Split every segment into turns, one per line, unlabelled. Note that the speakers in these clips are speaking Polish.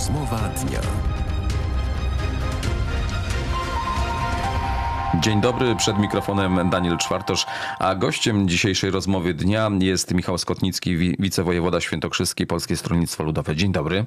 Rozmowa dnia.
Dzień dobry, przed mikrofonem Daniel Czwartosz, a gościem dzisiejszej rozmowy dnia jest Michał Skotnicki, wi- wicewojewoda świętokrzyski Polskie Stronnictwo Ludowe. Dzień dobry.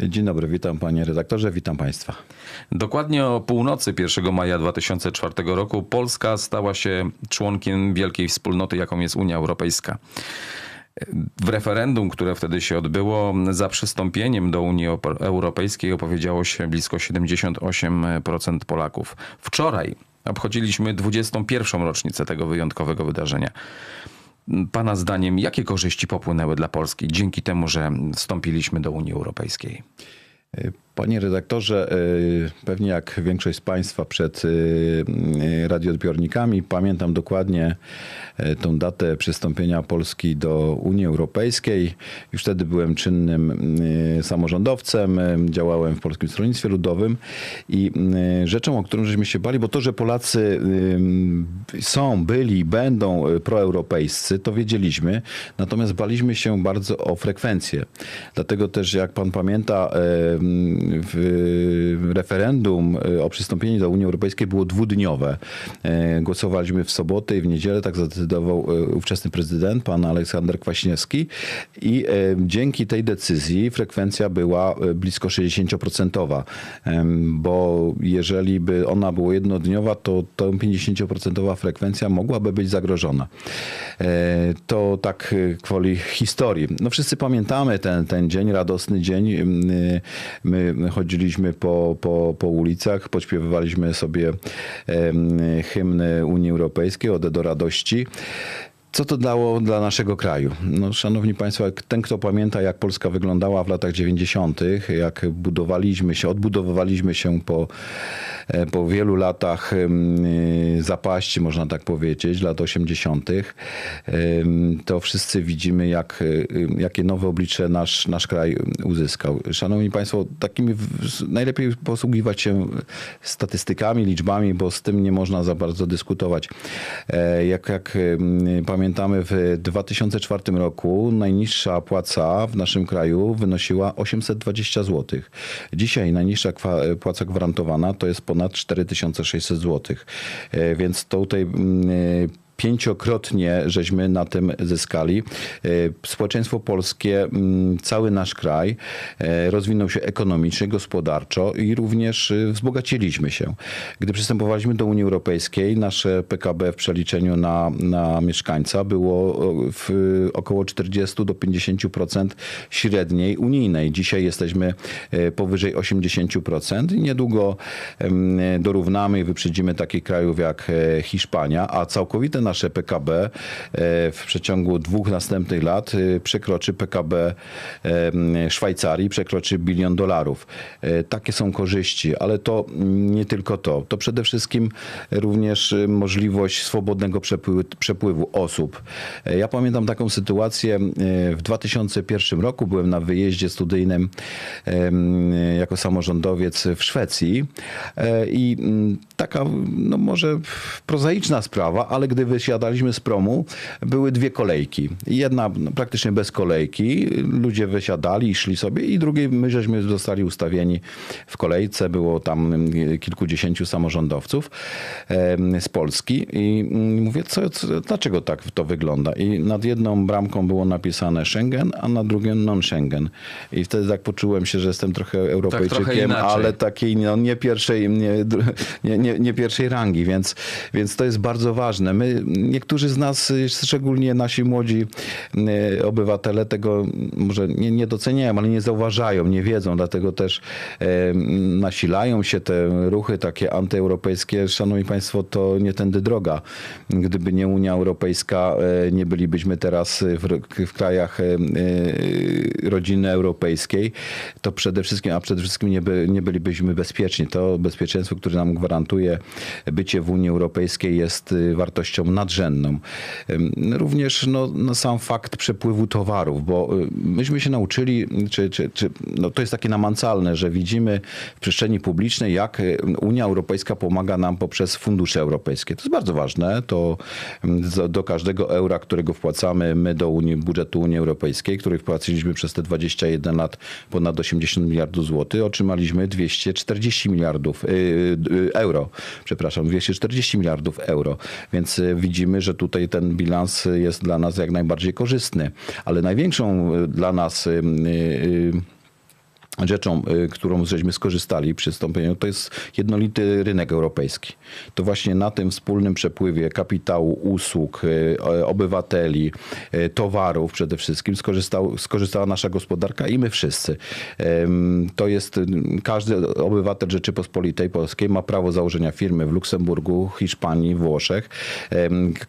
Dzień dobry, witam panie redaktorze, witam państwa.
Dokładnie o północy 1 maja 2004 roku Polska stała się członkiem wielkiej wspólnoty, jaką jest Unia Europejska. W referendum, które wtedy się odbyło, za przystąpieniem do Unii Europejskiej opowiedziało się blisko 78% Polaków. Wczoraj obchodziliśmy 21. rocznicę tego wyjątkowego wydarzenia. Pana zdaniem, jakie korzyści popłynęły dla Polski dzięki temu, że wstąpiliśmy do Unii Europejskiej?
Panie redaktorze, y, pewnie jak większość z Państwa przed y, y, radioodbiornikami, pamiętam dokładnie tą datę przystąpienia Polski do Unii Europejskiej. Już wtedy byłem czynnym samorządowcem, działałem w Polskim Stronnictwie Ludowym i rzeczą, o którą żeśmy się bali, bo to, że Polacy są, byli, będą proeuropejscy, to wiedzieliśmy, natomiast baliśmy się bardzo o frekwencję. Dlatego też, jak pan pamięta, w referendum y, o przystąpieniu do Unii Europejskiej było dwudniowe. E, Głosowaliśmy w sobotę i w niedzielę, tak zadecydował e, ówczesny prezydent, pan Aleksander Kwaśniewski i e, dzięki tej decyzji frekwencja była e, blisko 60%, em, bo jeżeli by ona była jednodniowa, to ta 50% frekwencja mogłaby być zagrożona. E, To tak e, kwoli historii. No wszyscy pamiętamy ten, ten dzień, radosny dzień. My chodziliśmy po, po, po ulicach, podśpiewywaliśmy sobie hymny Unii Europejskiej, Ode do radości. Co to dało dla naszego kraju? No, szanowni Państwo, ten, kto pamięta, jak Polska wyglądała w latach 90., jak budowaliśmy się, odbudowywaliśmy się po, e, po wielu latach y, zapaści, można tak powiedzieć, lat 80., em, to wszyscy widzimy, jak, y, jakie nowe oblicze nasz, nasz kraj uzyskał. Szanowni Państwo, takimi najlepiej posługiwać się statystykami, liczbami, bo z tym nie można za bardzo dyskutować. E, Jak, jak em, pamiętamy, w 2004 roku najniższa płaca w naszym kraju wynosiła 820 zł. Dzisiaj najniższa płaca gwarantowana to jest ponad 4600 zł. E, Więc tutaj mm, pięciokrotnie żeśmy na tym zyskali. E, Społeczeństwo polskie, mm, cały nasz kraj e, rozwinął się ekonomicznie, gospodarczo i również e, wzbogaciliśmy się. Gdy przystępowaliśmy do Unii Europejskiej, nasze PKB w przeliczeniu na, na mieszkańca było w około 40 do 50% średniej unijnej. Dzisiaj jesteśmy e, powyżej 80% i niedługo dorównamy i wyprzedzimy takich krajów jak Hiszpania, a całkowite nasze PKB e, w przeciągu dwóch następnych lat e, przekroczy PKB em, Szwajcarii, przekroczy bilion dolarów. E, Takie są korzyści, ale to nie tylko to. To przede wszystkim również e, możliwość swobodnego przepływu, przepływu osób. E, Ja pamiętam taką sytuację e, w 2001 roku. Byłem na wyjeździe studyjnym jako samorządowiec w Szwecji e, i taka, no może prozaiczna sprawa, ale gdy wysiadaliśmy z promu, były dwie kolejki. Jedna no, praktycznie bez kolejki. Ludzie wysiadali i szli sobie i drugiej my żeśmy zostali ustawieni w kolejce. Było tam kilkudziesięciu samorządowców z Polski i mm, mówię, co, co, dlaczego tak to wygląda? I nad jedną bramką było napisane Schengen, a na drugiej non-Schengen. I wtedy tak poczułem się, że jestem trochę Europejczykiem,
inaczej.
ale takiej no, nie, pierwszej, nie, dru- nie, nie, nie pierwszej rangi, więc, więc to jest bardzo ważne. My, niektórzy z nas, szczególnie nasi młodzi y, obywatele tego może nie, nie doceniają, ale nie zauważają, nie wiedzą, dlatego też e, nasilają się te ruchy takie antyeuropejskie. Szanowni Państwo, to nie tędy droga. Gdyby nie Unia Europejska, e, nie bylibyśmy teraz w, w krajach e, e, rodziny europejskiej, to przede wszystkim, a przede wszystkim nie, by, nie bylibyśmy bezpieczni. To bezpieczeństwo, które nam gwarantuje reprezentuje, bycie w Unii Europejskiej jest y, wartością nadrzędną. Również no, no, sam fakt przepływu towarów, bo y, myśmy się nauczyli, czy, czy, czy no, to jest takie namacalne, że widzimy w przestrzeni publicznej, jak y, Unia Europejska pomaga nam poprzez fundusze europejskie. To jest bardzo ważne. To do, każdego eura, którego wpłacamy my do Unii, budżetu Unii Europejskiej, który wpłaciliśmy przez te 21 lat ponad 80 miliardów złotych, otrzymaliśmy 240 miliardów y, Przepraszam, 240 miliardów euro. Więc y, widzimy, że tutaj ten bilans jest dla nas jak najbardziej korzystny. Ale największą y, dla nas y, rzeczą, y, którą żeśmy skorzystali przy wstąpieniu, to jest jednolity rynek europejski. To właśnie na tym wspólnym przepływie kapitału, usług, y, obywateli, y, towarów przede wszystkim skorzystał, skorzystała nasza gospodarka i my wszyscy. To jest, każdy obywatel Rzeczypospolitej Polskiej ma prawo założenia firmy w Luksemburgu, Hiszpanii, Włoszech.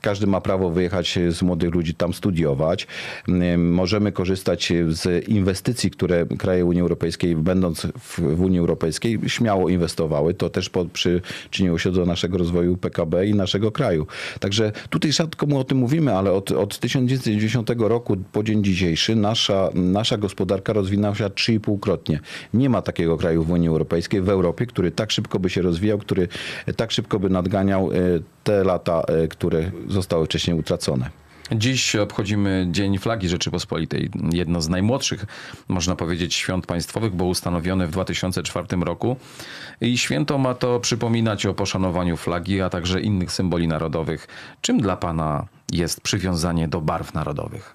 Każdy ma prawo wyjechać z młodych ludzi tam studiować. Em, Możemy korzystać z inwestycji, które kraje Unii Europejskiej, będąc w, w Unii Europejskiej, śmiało inwestowały. To też po, przyczyniło się do naszego rozwoju PKB i naszego kraju. Także tutaj rzadko mu o tym mówimy, ale od, od 1990 roku po dzień dzisiejszy nasza, nasza gospodarka rozwinęła się 3,5-krotnie. Nie ma takiego kraju w Unii Europejskiej, w Europie, który tak szybko by się rozwijał, który tak szybko by nadganiał e, te lata, e, które zostały wcześniej utracone.
Dziś obchodzimy Dzień Flagi Rzeczypospolitej, jedno z najmłodszych, można powiedzieć, świąt państwowych, bo ustanowione w 2004 roku. I święto ma to przypominać o poszanowaniu flagi, a także innych symboli narodowych. Czym dla Pana jest przywiązanie do barw narodowych?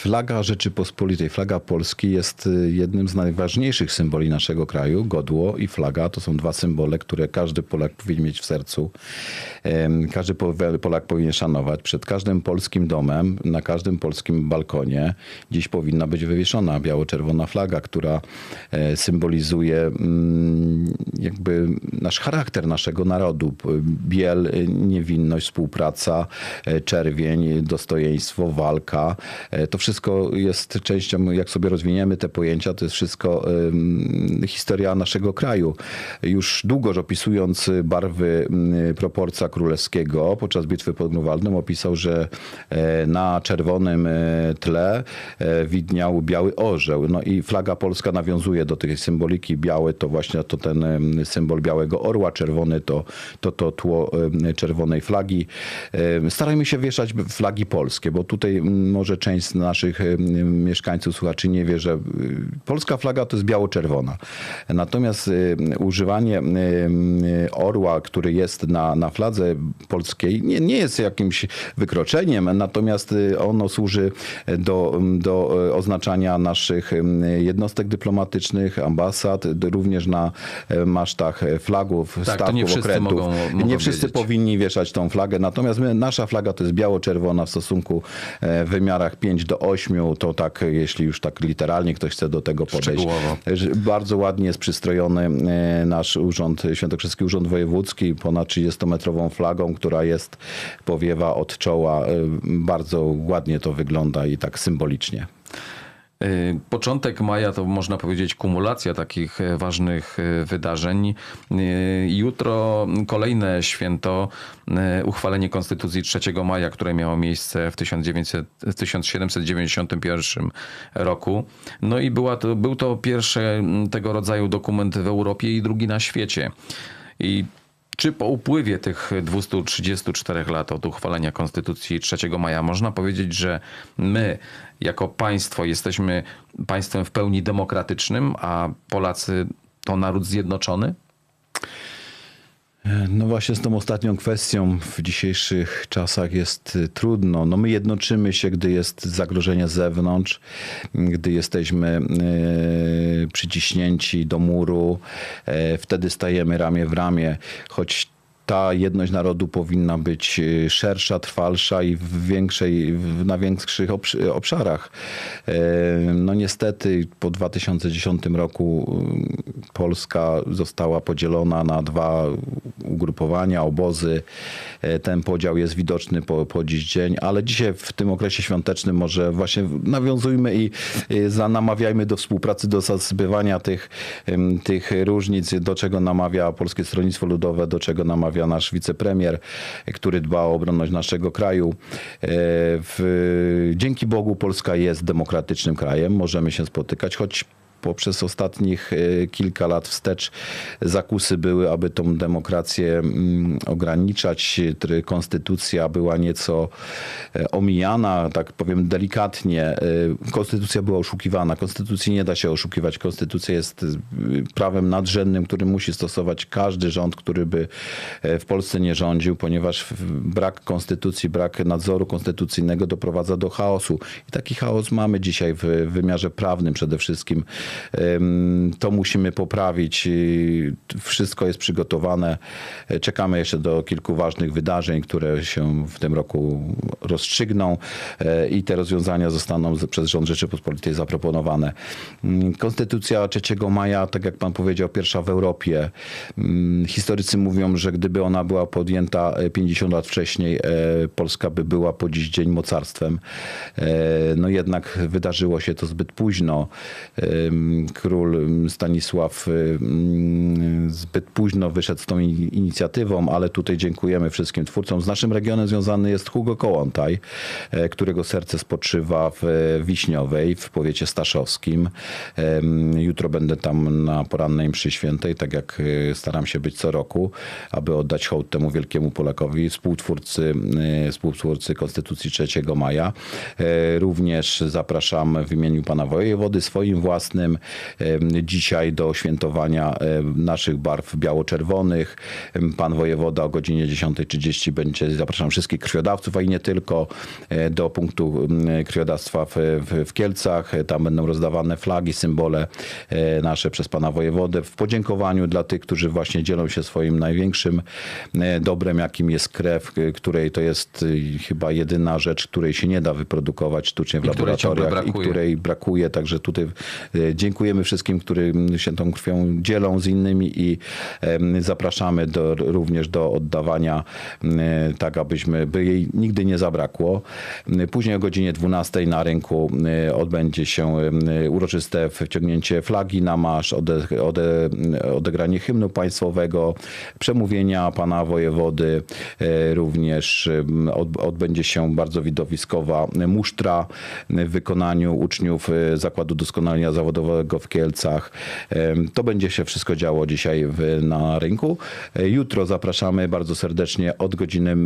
Flaga Rzeczypospolitej, flaga Polski jest y, jednym z najważniejszych symboli naszego kraju. Godło i flaga to są dwa symbole, które każdy Polak powinien mieć w sercu. Każdy Polak powinien szanować. Przed każdym polskim domem, na każdym polskim balkonie dziś powinna być wywieszona biało-czerwona flaga, która e, symbolizuje mm, jakby nasz charakter naszego narodu. Biel, y, niewinność, współpraca, e, czerwień, dostojeństwo, walka. E, To wszystko jest częścią, jak sobie rozwiniemy te pojęcia, to jest wszystko historia naszego kraju. Już długo opisując barwy proporca królewskiego podczas bitwy pod Grunwaldem opisał, że e, na czerwonym e, tle e, widniał biały orzeł. No i flaga polska nawiązuje do tej symboliki. Biały to właśnie to ten symbol białego orła, czerwony to to, to tło czerwonej flagi. Starajmy się wieszać flagi polskie, bo tutaj może część naszych em, mieszkańców, słuchaczy nie wie, że y, polska flaga to jest biało-czerwona. Natomiast y, używanie em, orła, który jest na, na fladze polskiej, nie, nie jest jakimś wykroczeniem, natomiast y, ono służy do, do y, oznaczania naszych jednostek dyplomatycznych, ambasad, również na e, masztach e, flagów,
to
stawów,
nie wszyscy
okrętów.
mogą- mogą
nie wszyscy
wiedzieć.
powinni wieszać tą flagę, natomiast my, nasza flaga to jest biało-czerwona w stosunku e, w wymiarach 5 do 8, to tak, jeśli już tak literalnie ktoś chce do tego podejść. Bardzo ładnie jest przystrojony e, nasz urząd, Świętokrzyski Urząd Wojewódzki, ponad 30-metrową flagą, która jest, powiewa od czoła. E, Bardzo ładnie to wygląda i tak symbolicznie.
Y, Początek maja to można powiedzieć kumulacja takich e, ważnych e, wydarzeń. Y, Jutro kolejne święto, uchwalenie Konstytucji 3 maja, które miało miejsce w 1900, 1791 roku. No i była to, był to pierwszy m, tego rodzaju dokument w Europie i drugi na świecie. I czy po upływie tych 234 lat od uchwalenia Konstytucji 3 maja można powiedzieć, że my jako państwo jesteśmy państwem w pełni demokratycznym, a Polacy to naród zjednoczony?
No właśnie z tą ostatnią kwestią w dzisiejszych czasach jest y, trudno. No my jednoczymy się, gdy jest zagrożenie z zewnątrz, gdy jesteśmy y, przyciśnięci do muru, e, wtedy stajemy ramię w ramię, choć ta jedność narodu powinna być e, szersza, trwalsza i w większej, na większych obsz- obszarach. E, No niestety po 2010 roku e, Polska została podzielona na dwa ugrupowania, obozy. E, Ten podział jest widoczny po, po dziś dzień, ale dzisiaj w tym okresie świątecznym może właśnie nawiązujmy i za- namawiajmy do współpracy, do zasypywania tych, tych różnic, do czego namawia Polskie Stronnictwo Ludowe, do czego namawia nasz wicepremier, który dba o obronność naszego kraju. E, W, dzięki Bogu Polska jest demokratycznym krajem, możemy się spotykać, choć poprzez ostatnich e, kilka lat wstecz zakusy były, aby tą demokrację mm, ograniczać. Konstytucja była nieco e, omijana, tak powiem delikatnie. E, Konstytucja była oszukiwana. Konstytucji nie da się oszukiwać. Konstytucja jest prawem nadrzędnym, który musi stosować każdy rząd, który by w Polsce nie rządził, ponieważ brak konstytucji, brak nadzoru konstytucyjnego doprowadza do chaosu. I taki chaos mamy dzisiaj w wymiarze prawnym przede wszystkim. To musimy poprawić. Wszystko jest przygotowane. E, Czekamy jeszcze do kilku ważnych wydarzeń, które się w tym roku rozstrzygną e, i te rozwiązania zostaną przez rząd Rzeczypospolitej zaproponowane. Mm, Konstytucja 3 maja, tak jak pan powiedział, pierwsza w Europie. Mm, Historycy mówią, że gdyby ona była podjęta e, 50 lat wcześniej, e, Polska by była po dziś dzień mocarstwem. E, No jednak wydarzyło się to zbyt późno. Król Stanisław em, zbyt późno wyszedł z tą in- inicjatywą, ale tutaj dziękujemy wszystkim twórcom. Z naszym regionem związany jest Hugo Kołątaj, e, którego serce spoczywa w e, Wiśniowej, w powiecie staszowskim. Jutro będę tam na porannej mszy świętej, tak jak e, staram się być co roku, aby oddać hołd temu wielkiemu Polakowi, współtwórcy, współtwórcy Konstytucji 3 maja. Również zapraszam w imieniu pana wojewody swoim własnym em, dzisiaj do świętowania naszych barw biało-czerwonych. Pan wojewoda o godzinie 10.30 będzie, zapraszam wszystkich krwiodawców, a i nie tylko, e, do punktu krwiodawstwa w, w, Kielcach. Tam będą rozdawane flagi, symbole e, nasze przez pana wojewodę w podziękowaniu dla tych, którzy właśnie dzielą się swoim największym e, dobrem, jakim jest krew, której to jest chyba jedyna rzecz, której się nie da wyprodukować sztucznie w
I
laboratoriach i której brakuje. Także tutaj dziękujemy wszystkim, którym się tą krwią dzielą z innymi i zapraszamy do, również do oddawania, tak abyśmy, by jej nigdy nie zabrakło. Później o godzinie 12 na rynku odbędzie się uroczyste wciągnięcie flagi na marsz, ode, ode, odegranie hymnu państwowego, przemówienia pana wojewody, e, również odbędzie się bardzo widowiskowa musztra w wykonaniu uczniów e, Zakładu Doskonalenia Zawodowego w Kielcach. To będzie się wszystko działo dzisiaj w, na rynku. E, Jutro zapraszamy bardzo serdecznie od godziny,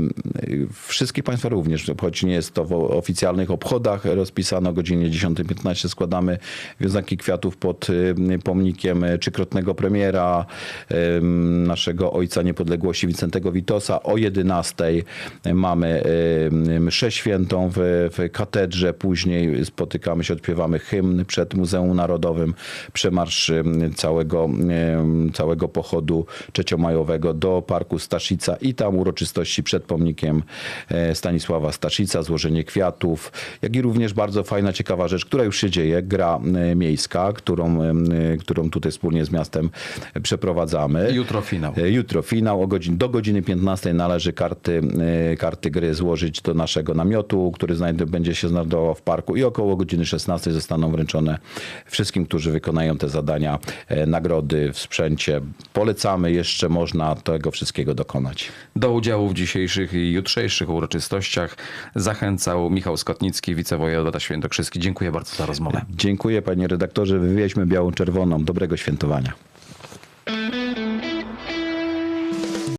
wszystkich Państwa również, choć nie jest to w oficjalnych obchodach rozpisane o godzinie 10.15 składamy wiązanki kwiatów pod em, pomnikiem e, trzykrotnego premiera, em, naszego ojca niepodległości Wincentego Witosa. O 11.00 mamy mszę świętą w, w katedrze, później spotykamy się, odpiewamy hymn przed Muzeum Narodowym, przemarsz em, całego, em, całego pochodu trzeciomajowego do Parku Staszica i tam uroczystości przed pomnikiem e, Stanisława Staszica, złożenie kwiatów, jak i również bardzo fajna, ciekawa rzecz, która już się dzieje, gra e, miejska, którą, e, którą tutaj wspólnie z miastem przeprowadzamy.
Jutro finał.
Jutro finał o godzin, do godziny 15 należy karty, karty gry złożyć do naszego namiotu, który znajdzie, będzie się znajdował w parku i około godziny 16 zostaną wręczone wszystkim, którzy wykonają te zadania, e, nagrody w sprzęcie. Polecamy, jeszcze można tego wszystkiego dokonać.
Do udziału w dzisiejszych i jutrzejszych uroczystościach zachęcał Michał Skotnicki, wicewojewoda świętokrzyski. Dziękuję bardzo za rozmowę.
Dziękuję panie redaktorze, wywieźmy białą czerwoną. Dobrego świętowania.